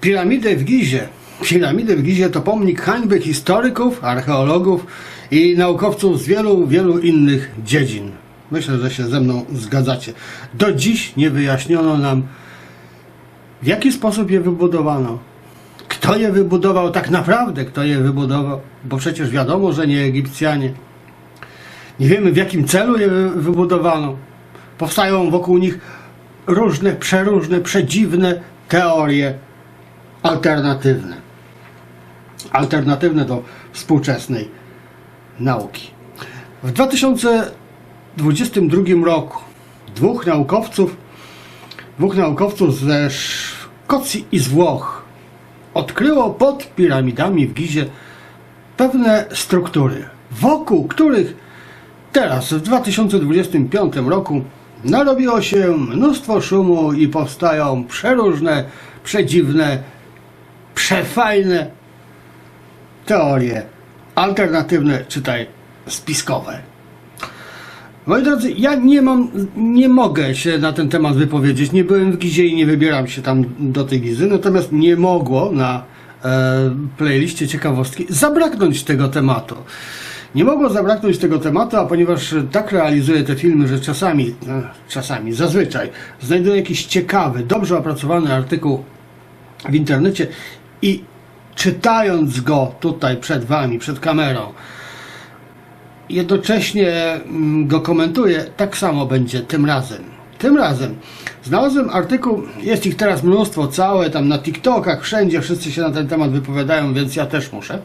Piramidy w Gizie. Piramidy w Gizie to pomnik hańby historyków, archeologów i naukowców z wielu, wielu innych dziedzin. Myślę, że się ze mną zgadzacie. Do dziś nie wyjaśniono nam, w jaki sposób je wybudowano. Kto je wybudował tak naprawdę, kto je wybudował, bo przecież wiadomo, że nie Egipcjanie. Nie wiemy w jakim celu je wy- wybudowano. Powstają wokół nich różne, przeróżne, przedziwne teorie alternatywne. Alternatywne do współczesnej nauki. W 2022 roku dwóch naukowców, dwóch naukowców ze Szkocji i z Włoch odkryło pod piramidami w Gizie pewne struktury, wokół których teraz w 2025 roku narobiło się mnóstwo szumu i powstają przeróżne, przedziwne, przefajne teorie alternatywne, czytaj spiskowe. Moi drodzy, ja nie mam, nie mogę się na ten temat wypowiedzieć. Nie byłem w Gizie i nie wybieram się tam do tej Gizy, natomiast nie mogło na e, playliście ciekawostki zabraknąć tego tematu. Nie mogło zabraknąć tego tematu, a ponieważ tak realizuję te filmy, że czasami, e, czasami, zazwyczaj znajduję jakiś ciekawy, dobrze opracowany artykuł w internecie i czytając go tutaj przed Wami, przed kamerą, jednocześnie mm, go komentuję, tak samo będzie tym razem. Tym razem znalazłem artykuł, jest ich teraz mnóstwo, całe tam na TikTokach, wszędzie, wszyscy się na ten temat wypowiadają, więc ja też muszę.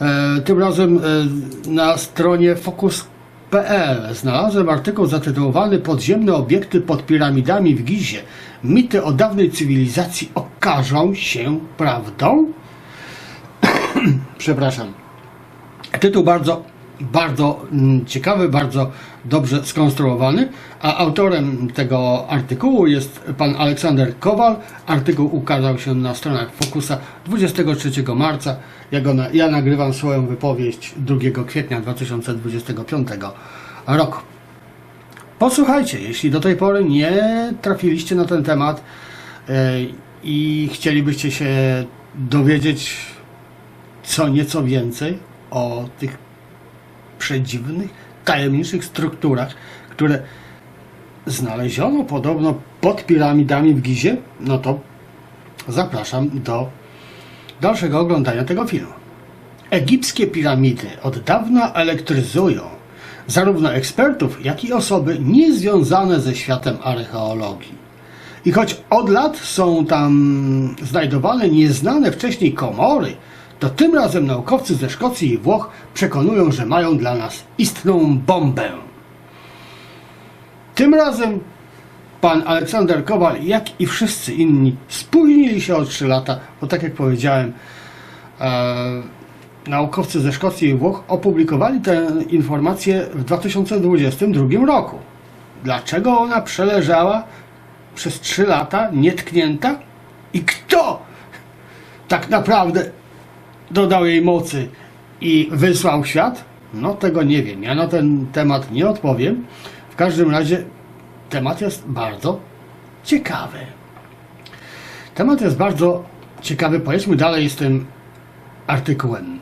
E, tym razem e, na stronie focus.pl znalazłem artykuł zatytułowany Podziemne obiekty pod piramidami w Gizie. Mity o dawnej cywilizacji okażą się prawdą? Przepraszam. Tytuł bardzo, bardzo mm, ciekawy, bardzo dobrze skonstruowany, a autorem tego artykułu jest pan Aleksander Kowal. Artykuł ukazał się na stronach Fokusa 23 marca. Ja, ja nagrywam swoją wypowiedź 2 kwietnia 2025 roku. Posłuchajcie, jeśli do tej pory nie trafiliście na ten temat e, i chcielibyście się dowiedzieć co nieco więcej o tych przedziwnych, tajemniczych strukturach, które znaleziono podobno pod piramidami w Gizie, no to zapraszam do dalszego oglądania tego filmu. Egipskie piramidy od dawna elektryzują zarówno ekspertów, jak i osoby niezwiązane ze światem archeologii. I choć od lat są tam znajdowane nieznane wcześniej komory, to tym razem naukowcy ze Szkocji i Włoch przekonują, że mają dla nas istną bombę. Tym razem pan Aleksander Kowal, jak i wszyscy inni, spóźnili się o 3 lata, bo tak jak powiedziałem, e, naukowcy ze Szkocji i Włoch opublikowali tę informację w 2022 roku. Dlaczego ona przeleżała przez 3 lata nietknięta? I kto tak naprawdę dodał jej mocy i wysłał świat? No tego nie wiem. Ja na ten temat nie odpowiem. W każdym razie temat jest bardzo ciekawy. Temat jest bardzo ciekawy. Pojedźmy dalej z tym artykułem.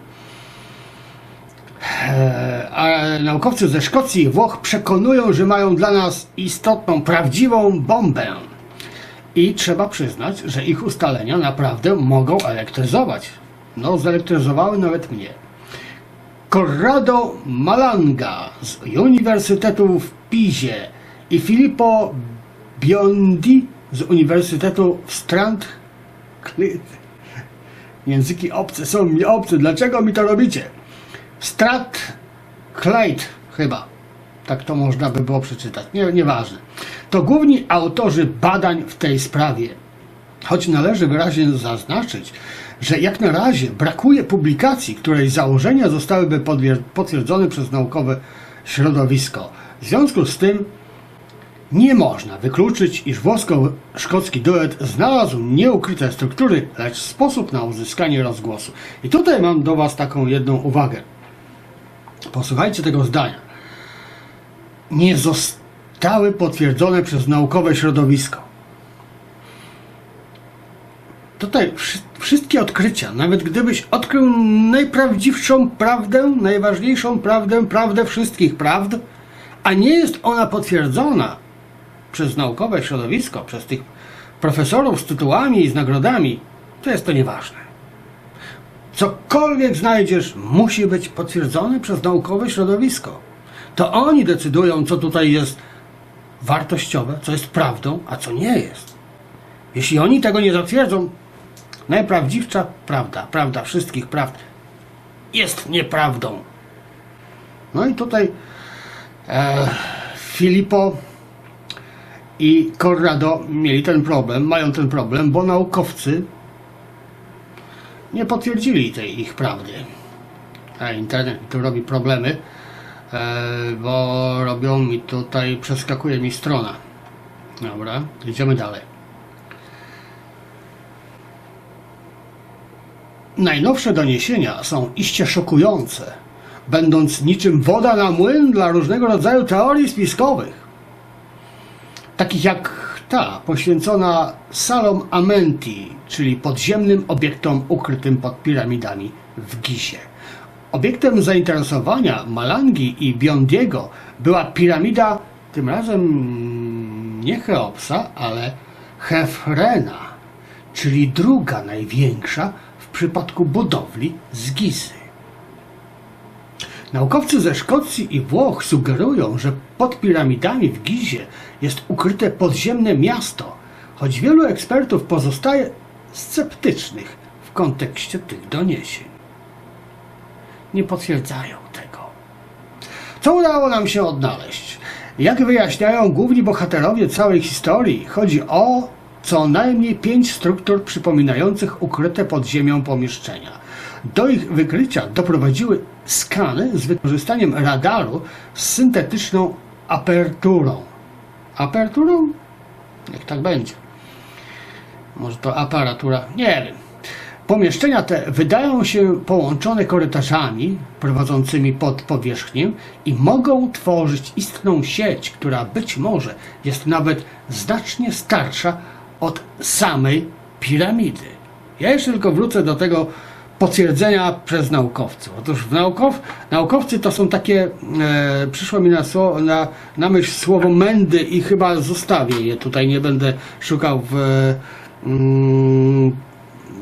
Eee, naukowcy ze Szkocji i Włoch przekonują, że mają dla nas istotną, prawdziwą bombę. I trzeba przyznać, że ich ustalenia naprawdę mogą elektryzować. No, zelektryzowały nawet mnie. Corrado Malanga z Uniwersytetu w Pizie i Filippo Biondi z Uniwersytetu w Strand Języki obce są mi obce. Dlaczego mi to robicie? Strat Clyde chyba. Tak to można by było przeczytać. Nie, nieważne. To główni autorzy badań w tej sprawie. Choć należy wyraźnie zaznaczyć, że jak na razie brakuje publikacji, której założenia zostałyby potwierdzone przez naukowe środowisko. W związku z tym nie można wykluczyć, iż włosko-szkocki duet znalazł nieukryte struktury, lecz sposób na uzyskanie rozgłosu. I tutaj mam do Was taką jedną uwagę. Posłuchajcie tego zdania. Nie zostały potwierdzone przez naukowe środowisko. Tutaj wszy- wszystkie odkrycia, nawet gdybyś odkrył najprawdziwszą prawdę, najważniejszą prawdę, prawdę wszystkich prawd, a nie jest ona potwierdzona przez naukowe środowisko, przez tych profesorów z tytułami i z nagrodami, to jest to nieważne. Cokolwiek znajdziesz, musi być potwierdzone przez naukowe środowisko. To oni decydują, co tutaj jest wartościowe, co jest prawdą, a co nie jest. Jeśli oni tego nie zatwierdzą, najprawdziwsza prawda, prawda wszystkich prawd jest nieprawdą. No i tutaj e, Filippo i Corrado mieli ten problem, mają ten problem, bo naukowcy nie potwierdzili tej ich prawdy. A internet tu robi problemy, e, bo robią mi tutaj, przeskakuje mi strona. Dobra, idziemy dalej. Najnowsze doniesienia są iście szokujące, będąc niczym woda na młyn dla różnego rodzaju teorii spiskowych takich jak ta poświęcona Salom Amenti, czyli podziemnym obiektom ukrytym pod piramidami w Gizie. Obiektem zainteresowania Malangi i Biondiego była piramida, tym razem nie Cheopsa, ale Hefrena, czyli druga największa w przypadku budowli z Gizy. Naukowcy ze Szkocji i Włoch sugerują, że pod piramidami w Gizie jest ukryte podziemne miasto, choć wielu ekspertów pozostaje sceptycznych w kontekście tych doniesień. Nie potwierdzają tego. Co udało nam się odnaleźć? Jak wyjaśniają główni bohaterowie całej historii, chodzi o co najmniej pięć struktur przypominających ukryte pod ziemią pomieszczenia. Do ich wykrycia doprowadziły skany z wykorzystaniem radaru z syntetyczną aperturą. Aperturą? Niech tak będzie. Może to aparatura? Nie wiem. Pomieszczenia te wydają się połączone korytarzami prowadzącymi pod powierzchnię i mogą tworzyć istną sieć, która być może jest nawet znacznie starsza od samej piramidy. Ja jeszcze tylko wrócę do tego potwierdzenia przez naukowców. Otóż w naukow, naukowcy to są takie, e, przyszło mi na, sło- na, na myśl słowo mędy i chyba zostawię je tutaj, nie będę szukał w, mm,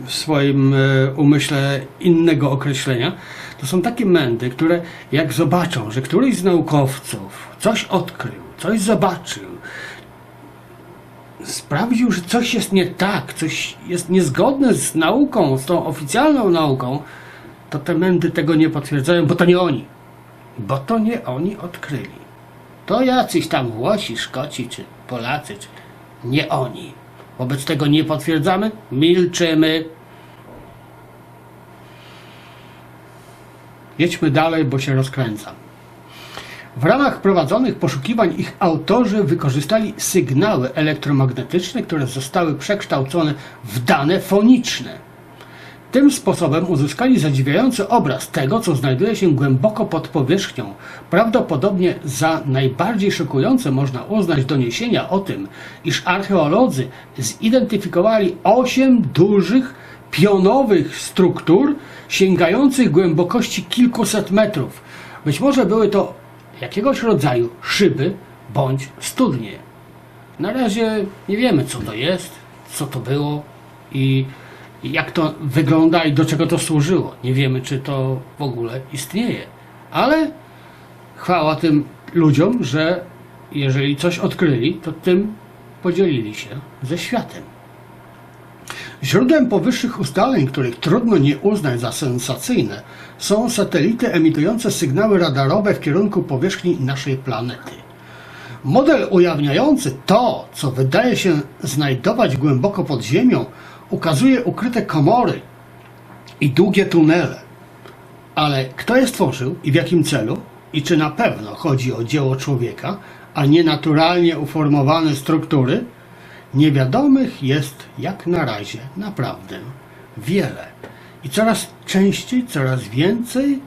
w swoim e, umyśle innego określenia. To są takie mędy, które jak zobaczą, że któryś z naukowców coś odkrył, coś zobaczył, sprawdził, że coś jest nie tak, coś jest niezgodne z nauką, z tą oficjalną nauką, to te mędy tego nie potwierdzają, bo to nie oni. Bo to nie oni odkryli. To jacyś tam Włosi, Szkoci czy Polacy, czy nie oni. Wobec tego nie potwierdzamy, milczymy. Jedźmy dalej, bo się rozkręcam. W ramach prowadzonych poszukiwań ich autorzy wykorzystali sygnały elektromagnetyczne, które zostały przekształcone w dane foniczne. Tym sposobem uzyskali zadziwiający obraz tego, co znajduje się głęboko pod powierzchnią. Prawdopodobnie za najbardziej szokujące można uznać doniesienia o tym, iż archeolodzy zidentyfikowali osiem dużych, pionowych struktur sięgających głębokości kilkuset metrów. Być może były to jakiegoś rodzaju szyby bądź studnie. Na razie nie wiemy, co to jest, co to było i jak to wygląda i do czego to służyło. Nie wiemy, czy to w ogóle istnieje. Ale chwała tym ludziom, że jeżeli coś odkryli, to tym podzielili się ze światem. Źródłem powyższych ustaleń, których trudno nie uznać za sensacyjne, są satelity emitujące sygnały radarowe w kierunku powierzchni naszej planety. Model ujawniający to, co wydaje się znajdować głęboko pod ziemią, ukazuje ukryte komory i długie tunele. Ale kto je stworzył i w jakim celu? I czy na pewno chodzi o dzieło człowieka, a nie naturalnie uformowane struktury? Niewiadomych jest jak na razie naprawdę wiele. I coraz częściej, coraz więcej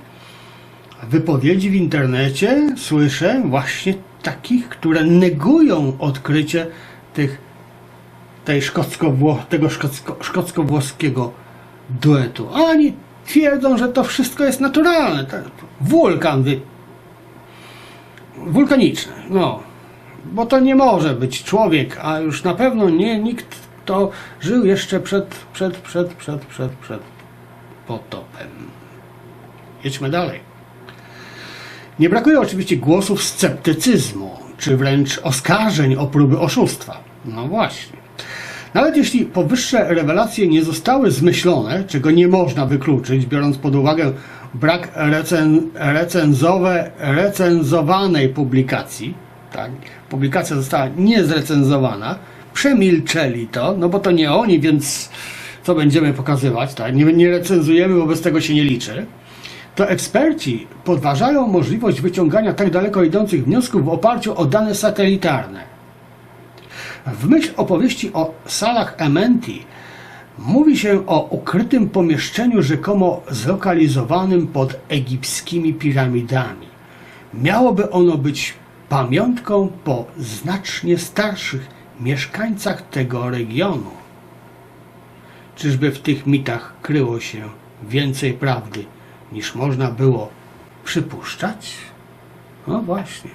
wypowiedzi w internecie słyszę właśnie takich, które negują odkrycie tych tej szkocko tego szkocko, szkocko-włoskiego duetu. Oni twierdzą, że to wszystko jest naturalne. To wulkan wy... wulkaniczny. No. Bo to nie może być człowiek, a już na pewno nie nikt, kto żył jeszcze przed, przed, przed, przed, przed, przed potopem. Jedźmy dalej. Nie brakuje oczywiście głosów sceptycyzmu, czy wręcz oskarżeń o próby oszustwa. No właśnie. Nawet jeśli powyższe rewelacje nie zostały zmyślone, czego nie można wykluczyć, biorąc pod uwagę brak recen, recenzowe, recenzowanej publikacji, tak, publikacja została niezrecenzowana, przemilczeli to, no bo to nie oni, więc co będziemy pokazywać, tak, nie, nie recenzujemy, wobec tego się nie liczy to eksperci podważają możliwość wyciągania tak daleko idących wniosków w oparciu o dane satelitarne. W myśl opowieści o salach Ementi mówi się o ukrytym pomieszczeniu rzekomo zlokalizowanym pod egipskimi piramidami. Miałoby ono być pamiątką po znacznie starszych mieszkańcach tego regionu. Czyżby w tych mitach kryło się więcej prawdy niż można było przypuszczać? No właśnie,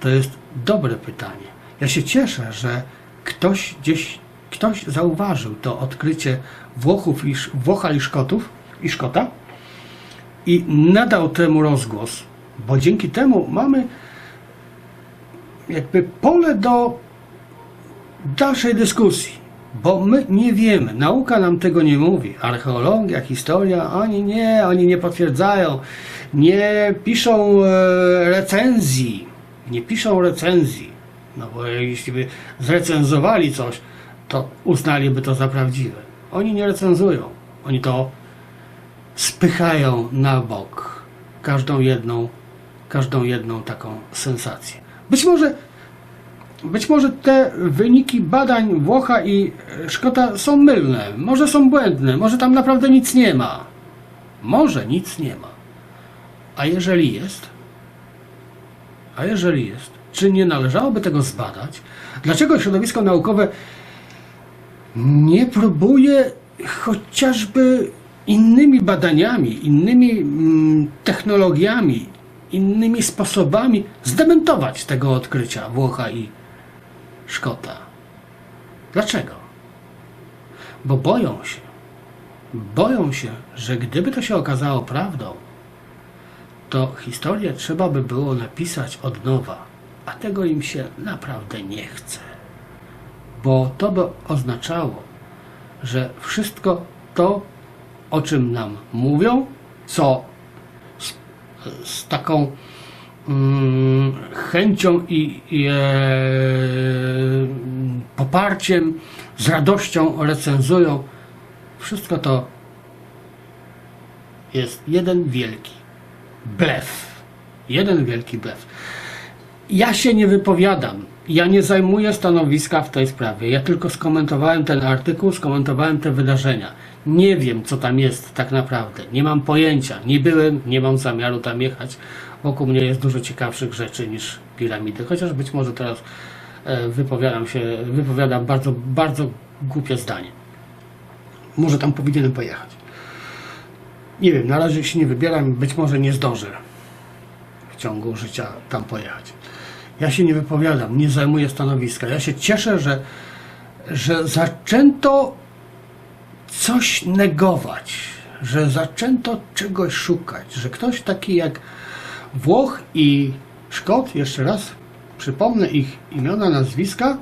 to jest dobre pytanie. Ja się cieszę, że ktoś gdzieś, ktoś zauważył to odkrycie Włochów i, Włocha i Szkotów i Szkota i nadał temu rozgłos, bo dzięki temu mamy jakby pole do dalszej dyskusji. Bo my nie wiemy, nauka nam tego nie mówi. Archeologia, historia, oni nie, oni nie potwierdzają, nie piszą e, recenzji, nie piszą recenzji. No bo jeśli by zrecenzowali coś, to uznaliby to za prawdziwe. Oni nie recenzują, oni to spychają na bok każdą jedną, każdą jedną taką sensację. Być może być może te wyniki badań Włocha i Szkota są mylne, może są błędne, może tam naprawdę nic nie ma. Może nic nie ma. A jeżeli jest? A jeżeli jest? Czy nie należałoby tego zbadać? Dlaczego środowisko naukowe nie próbuje chociażby innymi badaniami, innymi mm, technologiami, innymi sposobami zdementować tego odkrycia Włocha i Szkota. Dlaczego? Bo boją się. Boją się, że gdyby to się okazało prawdą, to historię trzeba by było napisać od nowa, a tego im się naprawdę nie chce. Bo to by oznaczało, że wszystko to, o czym nam mówią, co z taką Mm, chęcią i, i e, poparciem, z radością recenzują. Wszystko to jest jeden wielki blef. Jeden wielki blef. Ja się nie wypowiadam. Ja nie zajmuję stanowiska w tej sprawie. Ja tylko skomentowałem ten artykuł, skomentowałem te wydarzenia. Nie wiem, co tam jest tak naprawdę. Nie mam pojęcia. Nie byłem, nie mam zamiaru tam jechać. Wokół mnie jest dużo ciekawszych rzeczy niż piramidy. Chociaż być może teraz e, wypowiadam się, wypowiadam bardzo, bardzo głupie zdanie. Może tam powinienem pojechać. Nie wiem, na razie się nie wybieram, być może nie zdążę w ciągu życia tam pojechać. Ja się nie wypowiadam, nie zajmuję stanowiska. Ja się cieszę, że, że zaczęto coś negować, że zaczęto czegoś szukać, że ktoś taki jak Włoch i Szkot, jeszcze raz przypomnę ich imiona, nazwiska.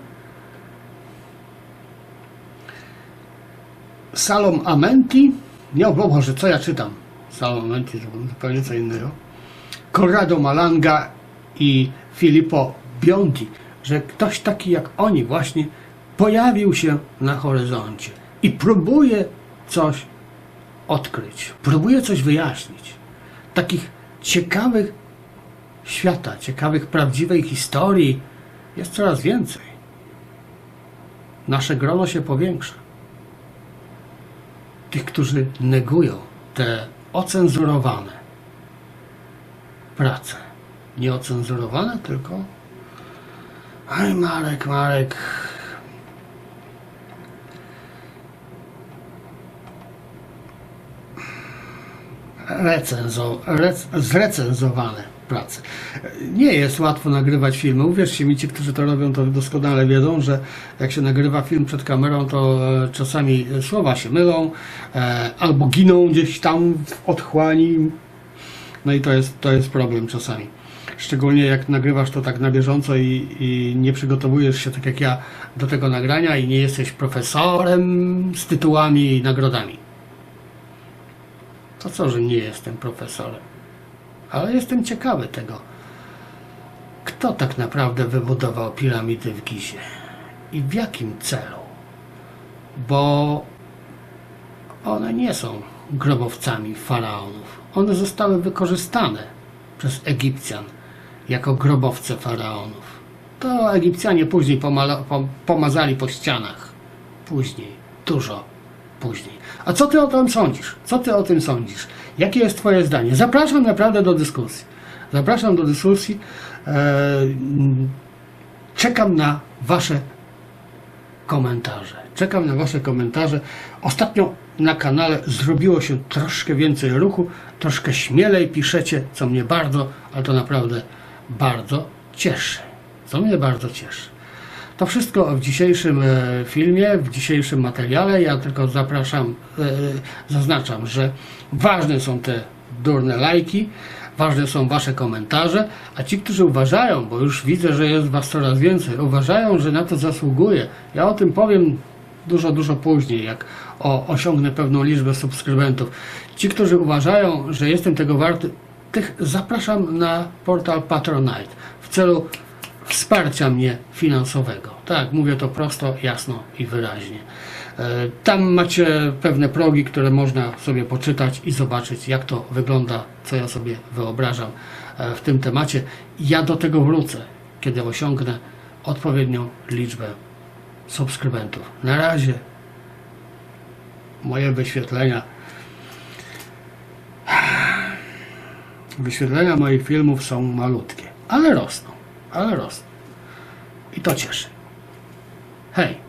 Salom Amenti, nie o że co ja czytam? Salom Amenti, to zupełnie co innego. Corrado Malanga i Filippo Biondi, że ktoś taki jak oni właśnie pojawił się na horyzoncie i próbuje coś odkryć, próbuje coś wyjaśnić. Takich ciekawych świata, ciekawych, prawdziwej historii jest coraz więcej. Nasze grono się powiększa. Tych, którzy negują te ocenzurowane prace. Nie ocenzurowane, tylko. Aj, Marek, Marek. Recenzo, rec, zrecenzowane prace. Nie jest łatwo nagrywać filmy. Uwierzcie mi, ci, którzy to robią, to doskonale wiedzą, że jak się nagrywa film przed kamerą, to e, czasami słowa się mylą e, albo giną gdzieś tam w otchłani. No i to jest, to jest problem czasami. Szczególnie jak nagrywasz to tak na bieżąco i, i nie przygotowujesz się tak jak ja do tego nagrania i nie jesteś profesorem z tytułami i nagrodami. To co, że nie jestem profesorem? Ale jestem ciekawy tego, kto tak naprawdę wybudował piramidy w Gizie i w jakim celu. Bo one nie są grobowcami faraonów. One zostały wykorzystane przez Egipcjan jako grobowce faraonów. To Egipcjanie później pomazali po ścianach. Później, dużo później. A co ty o tym sądzisz? Co ty o tym sądzisz? Jakie jest twoje zdanie? Zapraszam naprawdę do dyskusji. Zapraszam do dyskusji. Eee, czekam na wasze komentarze. Czekam na Wasze komentarze. Ostatnio na kanale zrobiło się troszkę więcej ruchu, troszkę śmielej piszecie, co mnie bardzo, ale to naprawdę bardzo cieszy. Co mnie bardzo cieszy. To wszystko w dzisiejszym e, filmie, w dzisiejszym materiale. Ja tylko zapraszam, e, zaznaczam, że ważne są te durne lajki, ważne są Wasze komentarze, a ci, którzy uważają, bo już widzę, że jest Was coraz więcej, uważają, że na to zasługuje. Ja o tym powiem dużo, dużo później, jak o, osiągnę pewną liczbę subskrybentów. Ci, którzy uważają, że jestem tego warty, tych zapraszam na portal Patronite w celu wsparcia mnie finansowego. Tak, mówię to prosto, jasno i wyraźnie. E, Tam macie pewne progi, które można sobie poczytać i zobaczyć, jak to wygląda, co ja sobie wyobrażam e, w tym temacie. Ja do tego wrócę, kiedy osiągnę odpowiednią liczbę subskrybentów. Na razie moje wyświetlenia wyświetlenia moich filmów są malutkie, ale rosną, ale rosną. I to cieszy. Hej!